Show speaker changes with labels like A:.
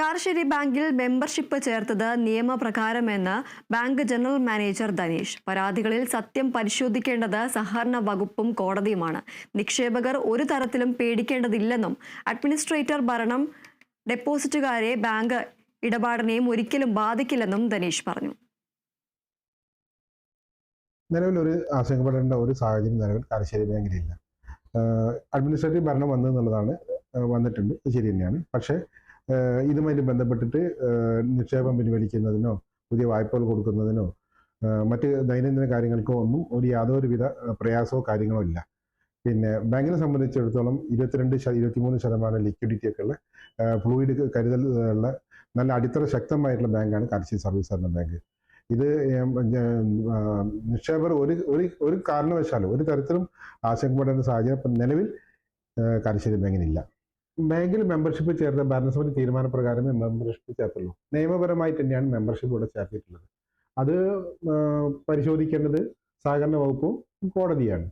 A: കാർശ്ശേരി ബാങ്കിൽ മെമ്പർഷിപ്പ് ചേർത്തത് നിയമപ്രകാരമെന്ന് ബാങ്ക് ജനറൽ മാനേജർ ധനീഷ്. പരാതികളിൽ സത്യം പരിശോധിക്കേണ്ടത് സഹകരണ വകുപ്പും കോടതിയുമാണ്. നിക്ഷേപകർ ഒരു തരത്തിലും പേടിക്കേണ്ടതില്ലെന്നും അഡ്മിനിസ്ട്രേറ്റർ ഭരണം ഡെപ്പോസിറ്റുകാരെ ബാങ്ക് ഇടപാടിനെയും ഒരിക്കലും ബാധിക്കില്ലെന്നും ധനീഷ് പറഞ്ഞു.
B: നിലവിൽ ഒരു ആശങ്കപ്പെടേണ്ട ഒരു സാഹചര്യം നിലവിൽ കാരശ്ശേരി ബാങ്കിലില്ല. അഡ്മിനിസ്ട്രേറ്റീവ് ഭരണം വന്നു എന്നുള്ളതാണ് വന്നിട്ടുണ്ട്. ശരി തന്നെയാണ്. പക്ഷേ ആഹ് ഇതുമായിട്ട് ബന്ധപ്പെട്ടിട്ട് നിക്ഷേപം പിൻവലിക്കുന്നതിനോ പുതിയ വായ്പകൾ കൊടുക്കുന്നതിനോ മറ്റ് ദൈനംദിന കാര്യങ്ങൾക്കോ ഒന്നും ഒരു യാതൊരുവിധ പ്രയാസമോ കാര്യങ്ങളോ ഇല്ല. പിന്നെ ബാങ്കിനെ സംബന്ധിച്ചിടത്തോളം ഇരുപത്തിരണ്ട് ഇരുപത്തിമൂന്ന് ശതമാനം ലിക്വിഡിറ്റി ഒക്കെ ഉള്ള ഫ്ലൂയിഡ് കരുതൽ ഉള്ള നല്ല അടിത്തറ ശക്തമായിട്ടുള്ള ബാങ്കാണ് കാർഷിക സർവീസ് എന്ന ബാങ്ക് ഇത് നിക്ഷേപർ ഒരു ഒരു ഒരു കാരണവശാലും ഒരു തരത്തിലും ആശങ്കപ്പെടേണ്ട സാഹചര്യം നിലവിൽ കാർഷിക ബാങ്കിനില്ല ബാങ്കിൽ മെമ്പർഷിപ്പ് ചേർത്ത ഭരണസമിതി തീരുമാനപ്രകാരമേ മെമ്പർഷിപ്പ് ചേർത്തുള്ളൂ. നിയമപരമായി തന്നെയാണ് മെമ്പർഷിപ്പ് ഇവിടെ ചേർത്തിട്ടുള്ളത്. അത് പരിശോധിക്കേണ്ടത് സഹകരണ വകുപ്പും കോടതിയാണ്.